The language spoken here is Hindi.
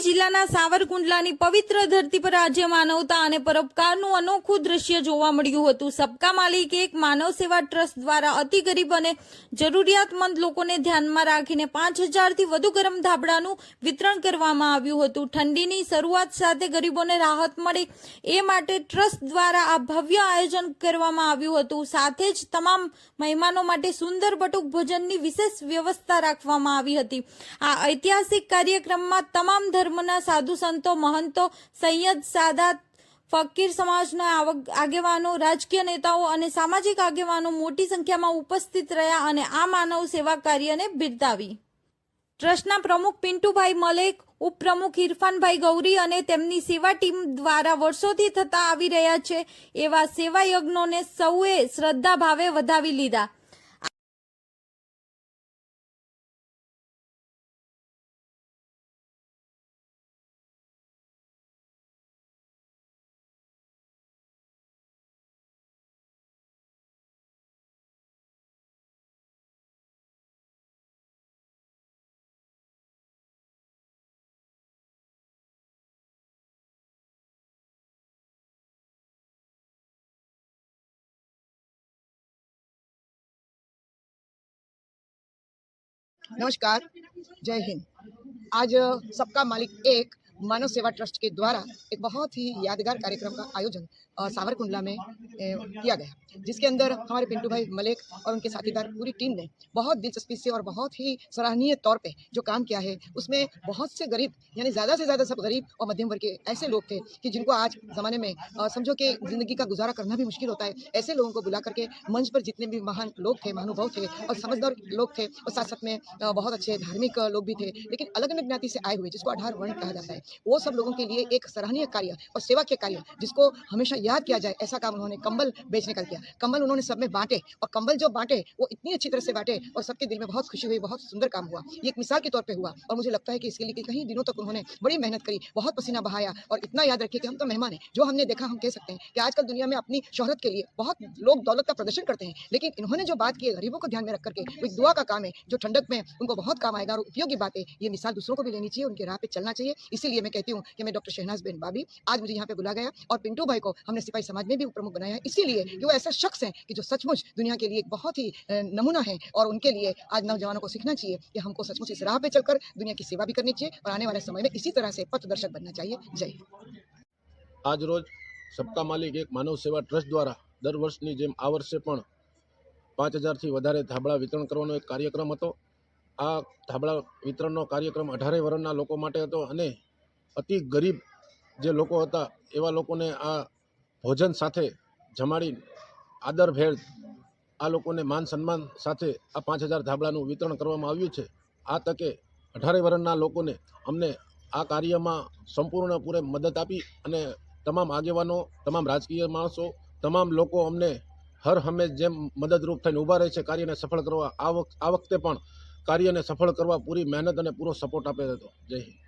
તાપી જિલ્લાના સાવરકુંડલાની પવિત્ર ધરતી પર આજે માનવતા અને પરોપકારનું અનોખું દ્રશ્ય જોવા મળ્યું હતું. સબકા માલિક એક માનવ સેવા ટ્રસ્ટ દ્વારા અતિ ગરીબ અને જરૂરિયાતમંદ લોકોને ધ્યાનમાં રાખીને પાંચ હજારથી વધુ ગરમ ધાબળાનું વિતરણ કરવામાં આવ્યું હતું. ઠંડીની શરૂઆત સાથે ગરીબોને રાહત મળે. એ માટે ટ્રસ્ટ દ્વારા આ ભવ્ય આયોજન કરવામાં આવ્યું હતું. સાથે જ તમામ મહેમાનો માટે સુંદર બટુક ભોજનની વિશેષ વ્યવસ્થા રાખવામાં આવી હતી. આ ઐતિહાસિક કાર્યક્રમમાં તમામ ધર્મના સાધુ સંતો, મહંતો, સૈયદ, સાદાત, ફકીર સમાજના આગેવાનો, રાજકીય નેતાઓ અને સામાજિક આગેવાનો મોટી સંખ્યામાં ઉપસ્થિત રહ્યા અને આ માનવ સેવા કાર્યને બિરદાવી. ટ્રસ્ટના પ્રમુખ પિન્ટુભાઈ મલેક, ઉપપ્રમુખ ઇરફાનભાઈ ગૌરી અને તેમની સેવા ટીમ દ્વારા વર્ષોથી થતા આવી રહ્યા છે એવા સેવા યજ્ઞોને સૌએ શ્રદ્ધા ભાવે વધાવી લીધા. नमस्कार जय हिंद। आज सबका मालिक एक मानव सेवा ट्रस्ट के द्वारा एक बहुत ही यादगार कार्यक्रम का आयोजन सावरकुंडला में किया गया, जिसके अंदर हमारे पिंटू भाई मलिक और उनके साथीदार पूरी टीम ने बहुत दिलचस्पी से और बहुत ही सराहनीय तौर पे जो काम किया है, उसमें बहुत से गरीब, यानी ज़्यादा से ज़्यादा सब गरीब और मध्यम वर्ग के ऐसे लोग थे कि जिनको आज ज़माने में समझो कि ज़िंदगी का गुजारा करना भी मुश्किल होता है, ऐसे लोगों को बुला करके मंच पर जितने भी महान लोग थे, महानुभाव थे और समझदार लोग थे, और साथ साथ में बहुत अच्छे धार्मिक लोग भी थे, लेकिन अलग अलग ज्ञाति से आए हुए, जिसको आधार वर्ण कहा जाता है। वो सब लोगों के लिए एक सराहनीय कार्य और सेवा के कार्य जिसको हमेशा याद किया जाए, ऐसा काम उन्होंने कंबल बेचने का किया। कंबल उन्होंने सब में बांटे और कंबल जो बांटे, वो इतनी अच्छी तरह से बांटे और सबके दिल में बहुत खुशी हुई, बहुत सुंदर काम हुआ। ये एक मिसाल के तौर पर हुआ और मुझे लगता है कि इसके लिए कई दिनों तक उन्होंने बड़ी मेहनत करी, बहुत पसीना बहाया और इतना याद रखिए कि हम तो मेहमान हैं, जो हमने देखा हम कह सकते हैं कि आजकल दुनिया में अपनी शोहरत के लिए बहुत लोग दौलत का प्रदर्शन करते हैं, लेकिन इन्होंने जो बात की है, गरीबों को ध्यान में रख करके एक दुआ का काम है, जो ठंडक में उनको बहुत काम आएगा और उपयोगी बात है ये मिसाल दूसरों को भी लेनी चाहिए, उनके राह पे चलना चाहिए, इसीलिए मैं कहती हूँ कि मैं डॉक्टर शहनाज बिन बाबी आज मुझे यहाँ पे बुला गया और पिंटू भाई को हमने सिपाही समाज में भी प्रमुख बनाया है इसीलिए कि वो ऐसा शख्स हैं कि जो सचमुच दुनिया के लिए एक बहुत ही अ, नमूना है और उनके लिए आज नौजवानों को सीखना चाहिए कि हमको सचमुच इस राह पे चलकर दुनिया की सेवा भी करनी चाहिए और आने वाले समय में इसी तरह से पथदर्शक बनना चाहिए जय हिंद આજ રોજ સબકા માલિક એક માનવ સેવા ટ્રસ્ટ દ્વારા દર વર્ષની જેમ આ વર્ષે પણ પાંચ હજારથી વધારે ધાબળા વિતરણ કરવાનો એક કાર્યક્રમ હતો આ ધાબળા વિતરણનો કાર્યક્રમ અઢારે વર્ણના લોકો માટે હતો અને અતિ ગરીબ જે લોકો હતા, એવા લોકોને આ ભોજન સાથે જમાડી આદરભેર આ લોકોને માન સન્માન સાથે આ પાંચ હજાર ધાબળાનું વિતરણ કરવામાં આવ્યું છે. આ તકે અઢારે વર્ણના લોકોને અમને આ કાર્યમાં સંપૂર્ણ પૂરે મદદ આપી અને તમામ આગેવાનો, તમામ રાજકીય માણસો, તમામ લોકો અમને હર હંમેશ જેમ મદદરૂપ થઈને ઊભા રહે છે, કાર્યને સફળ કરવા આ આ વખતે પણ કાર્યને સફળ કરવા પૂરી મહેનત અને પૂરો સપોર્ટ આપે હતો જય હિન્દ.